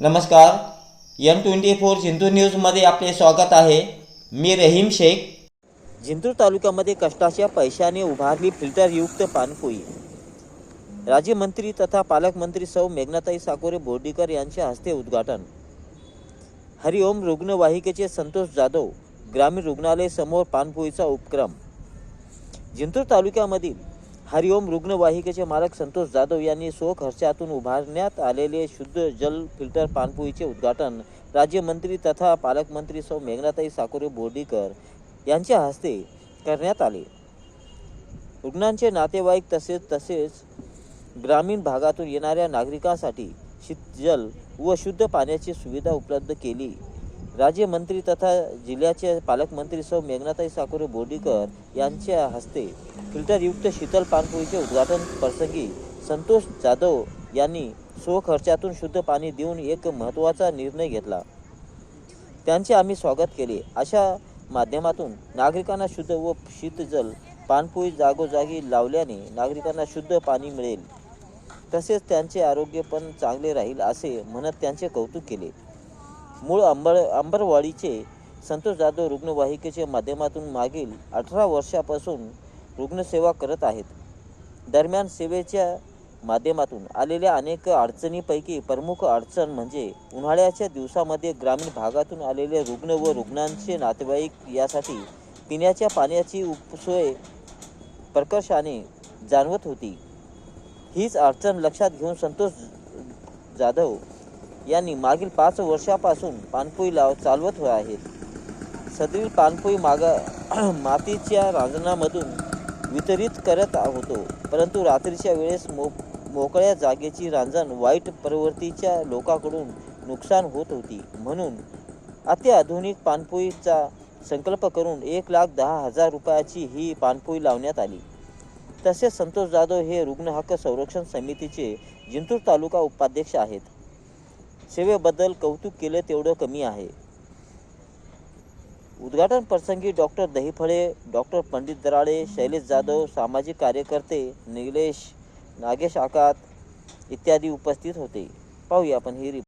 नमस्कार. M twenty four Jintur न्यूजमध्ये आपले स्वागत आहे. मी रहीम शेख. जिंतूर तालुक्यामध्ये कष्टाच्या पैशाने उभारली फिल्टरयुक्त पाणपोई राज्यमंत्री तथा पालकमंत्री सौ मेघनाताई साकोरे बोर्डीकर यांच्या हस्ते उद्घाटन. हरिओम रुग्णवाहिकेचे संतोष जाधव ग्रामीण रुग्णालय समोर पाणपोईचा उपक्रम. जिंतूर तालुक्यामधील हरिओम रुग्णवाहिकेचे मालक संतोष जाधव यांनी स्वखर्चातून उभारण्यात आलेले शुद्ध जल फिल्टर पाणपोईचे उद्घाटन राज्यमंत्री तथा पालकमंत्री सौ मेघनाताई साकोरे बोर्डीकर यांच्या हस्ते करण्यात आले. रुग्णांचे नातेवाईक तसेच तसेच ग्रामीण भागातून येणाऱ्या नागरिकांसाठी शीतजल व शुद्ध पाण्याची सुविधा उपलब्ध केली. राज्यमंत्री तथा जिल्ह्याचे पालकमंत्री सौ मेघनाताई साकोरे बोर्डीकर यांच्या हस्ते फिल्टरयुक्त शीतल पाणपोईचे उद्घाटन प्रसंगी संतोष जाधव यांनी स्वखर्चातून शुद्ध पाणी देऊन एक महत्त्वाचा निर्णय घेतला. त्यांचे आम्ही स्वागत केले. अशा माध्यमातून नागरिकांना शुद्ध व शीतजल पाणपोई जागोजागी लावल्याने नागरिकांना शुद्ध पाणी मिळेल. तसेच त्यांचे आरोग्य पण चांगले राहील असे म्हणत त्यांचे कौतुक केले. मूळ अंबर अंबरवाडीचे संतोष जाधव रुग्णवाहिकेच्या माध्यमातून मागील अठरा वर्षापासून रुग्णसेवा करत आहेत. दरम्यान सेवेच्या माध्यमातून आलेल्या अनेक अडचणीपैकी प्रमुख अडचण म्हणजे उन्हाळ्याच्या दिवसामध्ये ग्रामीण भागातून आलेले रुग्ण व रुग्णांचे नातेवाईक यासाठी पिण्याच्या पाण्याची उपसोय प्रकर्षाने जाणवत होती. हीच अडचण लक्षात घेऊन संतोष जाधव यांनी मागील पाच वर्षापासून पाणपोई लाव चालवत आहेत सदरील पाणपोई मागा मातीच्या रांजणामधून वितरित करत होतो. परंतु रात्रीच्या वेळेस मो मोकळ्या जागेची रांजण वाईट प्रवृत्तीच्या लोकांकडून नुकसान होत होती. म्हणून अत्याधुनिक पाणपोईचा संकल्प करून एक लाख दहा हजार रुपयाची ही पाणपोई लावण्यात आली. तसेच संतोष जाधव हे रुग्णहक्क संरक्षण समितीचे जिंतूर तालुका उपाध्यक्ष आहेत. सेवेबद्दल कौतुक केलं तेवढं कमी आहे. उद्घाटन प्रसंगी डॉक्टर दहीफळे डॉक्टर पंडित दराळे शैलेश जाधव सामाजिक कार्यकर्ते निलेश नागेश आकात इत्यादी उपस्थित होते. पाहूया आपण ही